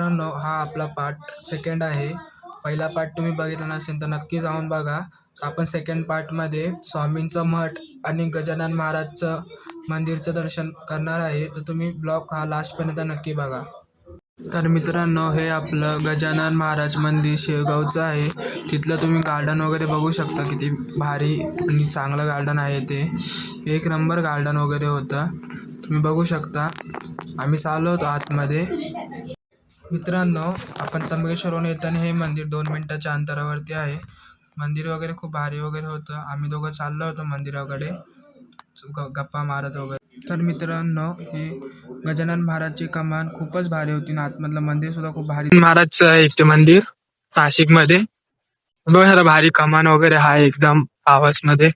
मित्रांनो हा आपला पार्ट सेकंड आहे. पहिला पार्ट तुम्ही बघितला नसेल तर नक्की जाऊन बघा. आपण सेकंड पार्टमध्ये स्वामींचं मठ आणि गजानन महाराजचं मंदिरचं दर्शन करणार आहे. तर तुम्ही ब्लॉग हा लास्टपर्यंत नक्की बघा. तर मित्रांनो हे आपलं गजानन महाराज मंदिर शेवगावचं आहे. तिथलं तुम्ही गार्डन वगैरे बघू शकता किती भारी आणि चांगलं गार्डन आहे ते. एक नंबर गार्डन वगैरे होतं. तुम्ही बघू शकता. आम्ही चाललो होतो आतमध्ये. मित्रांनो आपण त्र्यंबकेश्वरहून येताना हे मंदिर दोन मिनटाच्या अंतरावरती आहे. मंदिर वगैरे खूप भारी वगैरे होतं. आम्ही दोघं चाललो होतो मंदिराकडे. गप्पा मारत वगैरे. तर मित्रांनो हे गजानन महाराजची कमान खूपच भारी होती. ना आतमधलं मंदिर सुद्धा खूप भारी महाराजचं आहे ते मंदिर नाशिकमध्ये बघा भारी कमान वगैरे आहे एकदम आवाजमध्ये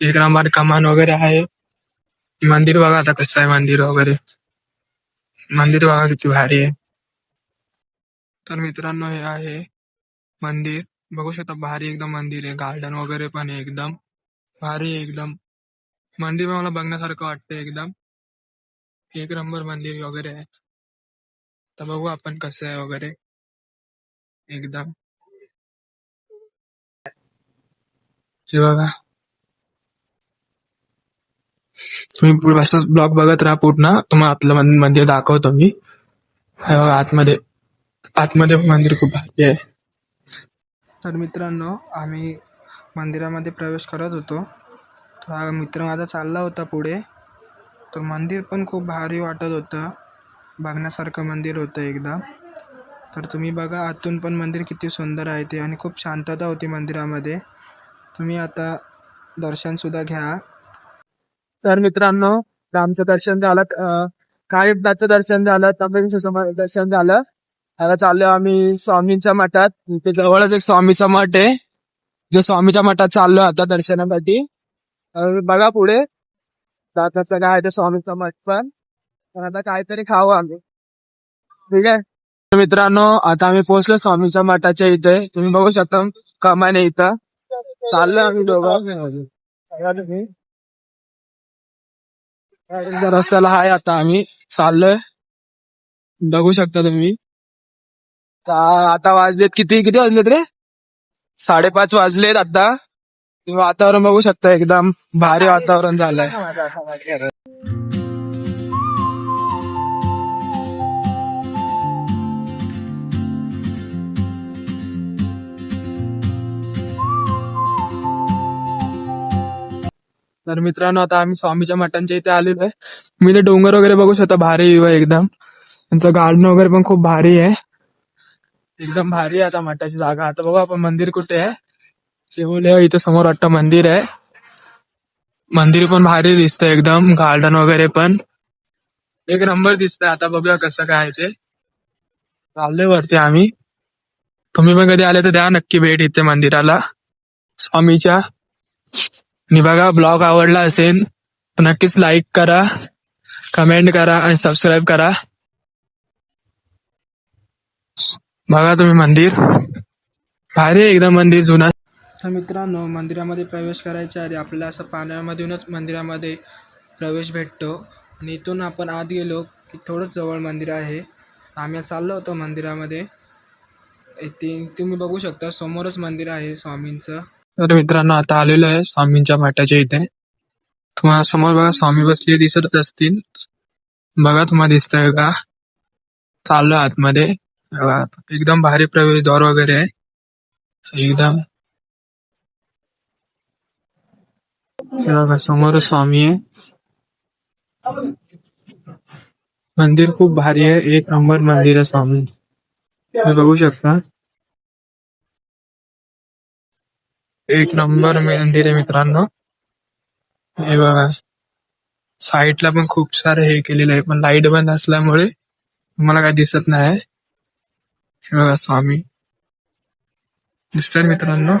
एक नंबर कमान वगैरे आहे. मंदिर बघा आता कसं आहे मंदिर वगैरे. मंदिर बघा किती भारी आहे. तर मित्रांनो हे आहे मंदिर. बघू शकता भारी एकदम मंदिर आहे. गार्डन वगैरे पण आहे एकदम. भारी आहे एकदम. मंदिर मला बघण्यासारखं वाटतं एकदम. एक नंबर मंदिर वगैरे आहे. तर बघू आपण कसं आहे वगैरे. एकदम. हे बघा. तुम्ही असंच ब्लॉग बघत राहा पूर्ण. तुम्हाला आतलं मंदिर दाखवतो मी. आतमध्ये. आतमध्ये मंदिर खूप भारी आहे. तर मित्रांनो आम्ही मंदिरामध्ये प्रवेश करत होतो. तर हा मित्र माझा चालला होता पुढे. तर मंदिर पण खूप भारी वाटत होतं. बघण्यासारखं मंदिर होतं एकदम तर तुम्ही बघा आतून पण मंदिर किती सुंदर आहे ते आणि खूप शांतता होती मंदिरामध्ये. तुम्ही आता दर्शनसुद्धा घ्या. तर मित्रांनो रामचं दर्शन झालं. काळीदाचं दर्शन झालं. त्र्यंबकेश्वर दर्शन झालं. आता चाललो आम्ही स्वामींच्या मठात. इथे जवळच एक स्वामीचा मठ आहे. जो स्वामीच्या मठात चाललो आता दर्शनासाठी. बघा पुढे. दाताचं काय आहे ते स्वामीचा मठ पण. पण आता काहीतरी खाऊ आम्ही. ठीक आहे? मित्रांनो आता आम्ही पोहोचलो स्वामीच्या मठाच्या इथे. तुम्ही बघू शकता कमान इथं. चाललोय आम्ही दोघं. रस्त्याला आहे आता आम्ही. चाललोय. बघू शकता तुम्ही. आता वाजलेत किती? किती वाजलेत रे? साडेपाच वाजलेत आता. तुम्ही वातावरण बघू शकता एकदम भारी वातावरण झालंय. तर मित्रांनो आता आम्ही स्वामीच्या मठांच्या इथे आलेलो आहे. मी ते डोंगर वगैरे बघू शकता भारी व्ह्यू आहे एकदम. त्यांचं गार्डन वगैरे पण खूप भारी आहे. एकदम भारी आता मठाची जागा. आता बघू आपण मंदिर कुठे आहे. शिवले इथे समोर वाटतं मंदिर आहे. मंदिर पण भारी दिसतंय एकदम गार्डन वगैरे पण. एक नंबर दिसतंय आता बघूया कसं काय ते. चाललोय वरती आम्ही. तुम्ही पण कधी आले तर द्या नक्की भेट इथे मंदिराला. स्वामीच्या. आणि बघा ब्लॉग आवडला असेल तर नक्कीच लाईक करा कमेंट करा आणि सबस्क्राईब करा. बघा तुम्ही मंदिर. भारी एकदम मंदिर जुना. तर मित्रांनो मंदिरामध्ये प्रवेश करायच्या आधी आपल्याला असं पाण्यामधूनच मंदिरामध्ये प्रवेश भेटतो. आणि इथून आपण आत गेलो की थोडंच जवळ मंदिर आहे. आम्ही चाललो होतो मंदिरामध्ये. इथे तुम्ही बघू शकता समोरच मंदिर आहे स्वामींचं. तर मित्रांनो आता आलेलो आहे स्वामींच्या मठाच्या इथे. तुम्हाला समोर बघा स्वामी बसले दिसतच असतील. बघा तुम्हाला दिसतंय का? चाललो आतमध्ये. एकदम भारी प्रवेशद्वार वगैरे आहे. एकदम. हे बघा समोर स्वामी आहे. मंदिर खूप भारी आहे. एक नंबर मंदिर आहे स्वामी. तुम्ही बघू शकता. एक नंबर मंदिर आहे मित्रांनो. हे बघा. साईडला पण खूप सारे हे केलेलं आहे. पण लाइट बंद असल्यामुळे तुम्हाला काय दिसत नाही. हे बघा स्वामी. दिसतात मित्रांनो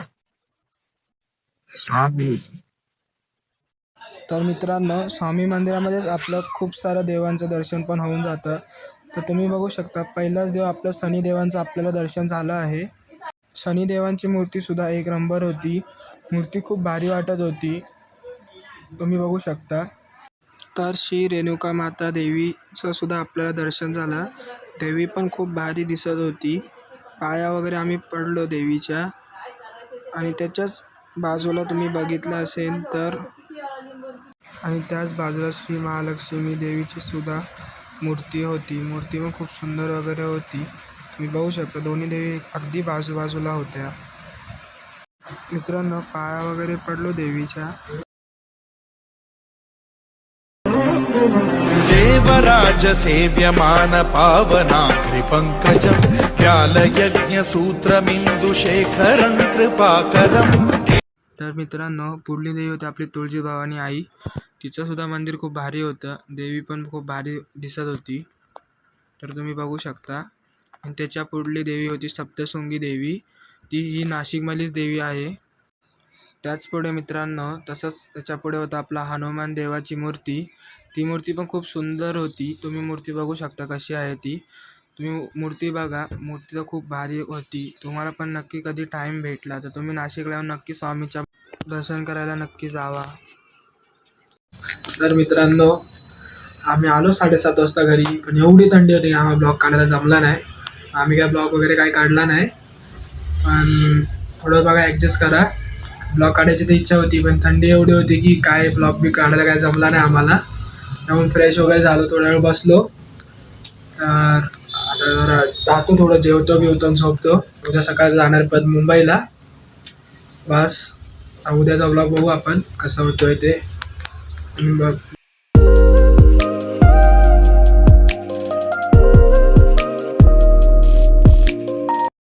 स्वामी. तर मित्रांनो स्वामी मंदिरामध्येच आपलं खूप सारं देवांचं दर्शन पण होऊन जातं. तर तुम्ही बघू शकता पहिलाच देव आपलं शनिदेवांचं आपल्याला दर्शन झालं आहे. शनिदेवांची मूर्तीसुद्धा एक नंबर होती. मूर्ती खूप भारी वाटत होती. तुम्ही बघू शकता. तर श्री रेणुका माता देवीचं सुद्धा आपल्याला दर्शन झालं. देवी पण खूप भारी दिसत होती. पाया वगैरे आम्ही पडलो देवीच्या. आणि त्याच्याच बाजूला तुम्ही बघितलं असेल तर आणि त्याच बाजूला श्री महालक्ष्मी देवीची सुद्धा मूर्ती होती. मूर्ती पण खूप सुंदर वगैरे होती. तुम्ही बघू शकता दोन्ही देवी अगदी बाजूबाजूला होत्या. मित्रांनो पाया वगैरे पडलो देवीच्या. देवराज सेव्यमान पावनाघ्रिपङ्कजं व्यालयज्ञसूत्रमिन्दुशेखरं कृपाकरम् तर मित्रांनो पुढली देवी होती आपली तुळजीभवानी आई. तिचंसुद्धा मंदिर खूप भारी होतं. देवी पण खूप भारी दिसत होती. तर तुम्ही बघू शकता. आणि त्याच्या पुढली देवी होती सप्तशृंगी देवी. ती ही नाशिकमधलीच देवी आहे. त्याच पुढे मित्रांनो तसंच त्याच्या पुढे होतं आपला हनुमान देवाची मूर्ती. ती मूर्ती पण खूप सुंदर होती. तुम्ही मूर्ती बघू शकता कशी आहे ती. तुम्ही मूर्ती बघा. मूर्ती तर खूप भारी होती. तुम्हाला पण नक्की कधी टाईम भेटला तर तुम्ही नाशिकला येऊन नक्की स्वामीच्या दर्शन करायला नक्की जावा. तर मित्रांनो आम्ही आलो साडेसात वाजता घरी पण एवढी थंडी होती आम्हाला ब्लॉग काढायला जमला नाही. आम्ही काय ब्लॉग वगैरे काही काढला नाही. पण थोडं बघा ॲडजस्ट करा. ब्लॉग काढायची तर इच्छा होती पण थंडी एवढी होती की काय ब्लॉग बी काढायला काय जमला नाही आम्हाला. त्यामुळे फ्रेश वगैरे झालो थोडा वेळ बसलो. तर आता जरा जातो थोडं जेवतो बिवतो आणि झोपतो. उद्या सकाळी जाणार पद मुंबईला. बस. उद्याचा ब्लॉग बघू आपण कसा होतोय ते. बघ.